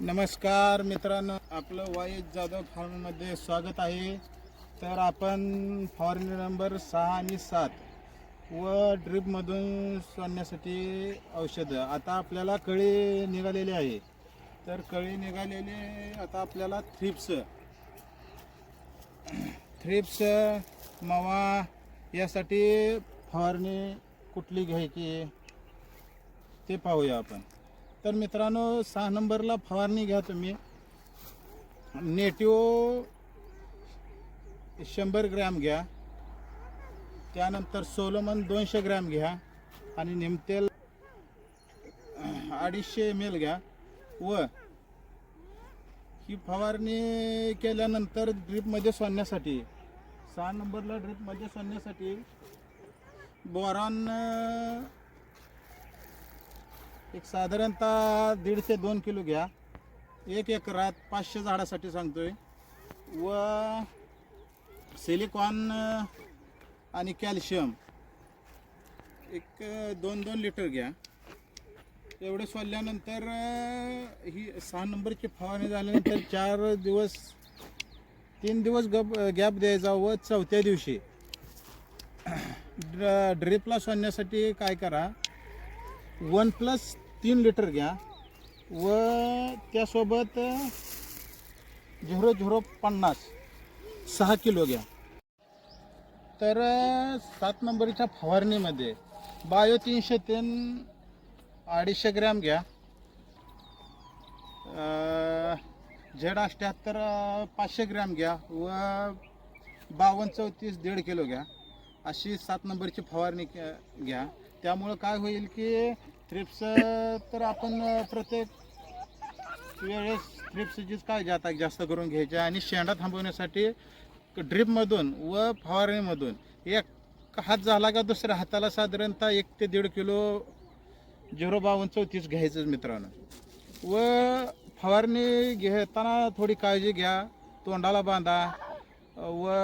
नमस्कार मित्रांनो आपलं वाईज जाधव फार्ममध्ये स्वागत आहे. तर आपण फवारणी नंबर सहा आणि सात व ड्रीपमधून सोडण्यासाठी औषधं. आता आपल्याला कळी निघालेली आहे. तर कळी निघालेले आता आपल्याला थ्रिप्स. थ्रिप्स मावा यासाठी फवारणी कुठली घ्यायची ते पाहूया आपण. तर मित्रांनो सहा नंबरला फवारणी घ्या तुम्ही. नेटिओ शंभर ग्रॅम घ्या. त्यानंतर सोलोमन दोनशे ग्रॅम घ्या आणि निमतेल अडीचशे एम एल घ्या. व ही फवारणी केल्यानंतर ड्रीपमध्ये सोडण्यासाठी सहा नंबरला ड्रीपमध्ये सोडण्यासाठी बोरॉन एक साधारणतः दीड ते दोन किलो घ्या. एक एकरात पाचशे झाडासाठी सांगतोय. व सिलिकॉन आणि कॅल्शियम एक दोन दोन लिटर घ्या. एवढे सोडल्यानंतर ही सहा नंबरची फवारणी झाल्यानंतर चार दिवस तीन दिवस गप गॅप द्यायचा व चौथ्या दिवशी ड्र ड्रिपला सोडण्यासाठी काय करा. वन प्लस तीन लिटर घ्या व त्यासोबत झिरो झिरो पन्नास सहा किलो घ्या. तर सात नंबरच्या फवारणीमध्ये बायो तीनशे तीन अडीचशे ग्रॅम घ्या. झेड अष्ट्याहत्तर पाचशे ग्रॅम घ्या व बावन्न चौतीस दीड किलो घ्या. अशी सात नंबरची फवारणी घ्या. त्यामुळं काय होईल की थ्रिप्स तर आपण प्रत्येक वेळेस थ्रिप्सचीच काळजी आता जास्त करून घ्यायची आणि शेंडा थांबवण्यासाठी ड्रिपमधून व फवारणीमधून एक हात झाला का दुसऱ्या हाताला साधारणतः एक ते दीड किलो झिरो बावन्न चौतीस घ्यायचंच मित्रांनो. व फवारणी घेताना थोडी काळजी घ्या तोंडाला बांधा व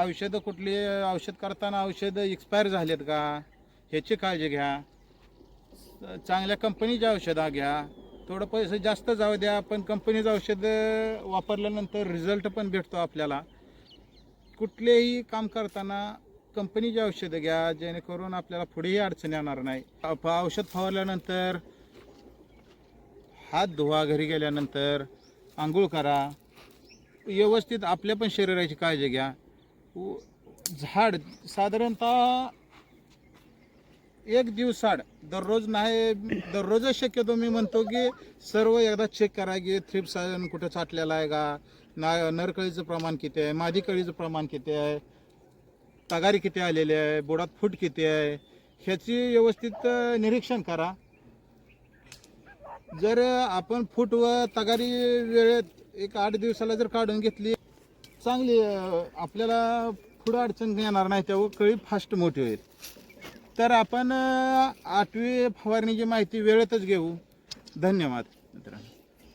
औषधं कुठली औषध करताना औषधं एक्सपायर झालेत का? ह्याची काळजी घ्या. चांगल्या कंपनीची औषधा घ्या. थोडं पैसे जास्त जाऊ द्या पण कंपनीचं औषध वापरल्यानंतर रिझल्ट पण भेटतो आपल्याला. कुठलेही काम करताना कंपनीची औषधं घ्या जेणेकरून आपल्याला पुढेही अडचण येणार नाही. औषध फवारल्यानंतर हात धुवा घरी गेल्यानंतर आंघोळ करा. व्यवस्थित आपल्या पण शरीराची काळजी घ्या. व झाड साधारणतः एक दिवसाड दररोज नाही दररोजच शक्यतो मी म्हणतो की सर्व एकदा चेक करा की थ्रिप्स कुठं चाटलेला आहे का? ना नरकळीचं प्रमाण किती आहे? मादी कळीचं प्रमाण किती आहे? तगारी किती आलेली आहे? बोडात फूट किती आहे? ह्याची व्यवस्थित निरीक्षण करा. जर आपण फूट व तगारी वेळेत एक आठ दिवसाला जर काढून घेतली चांगली आपल्याला पुढं अडचण येणार नाही तेव्हा कळी फास्ट मोठी होईल. तर आपण आठवी फवारणीची माहिती वेळेतच घेऊ. धन्यवाद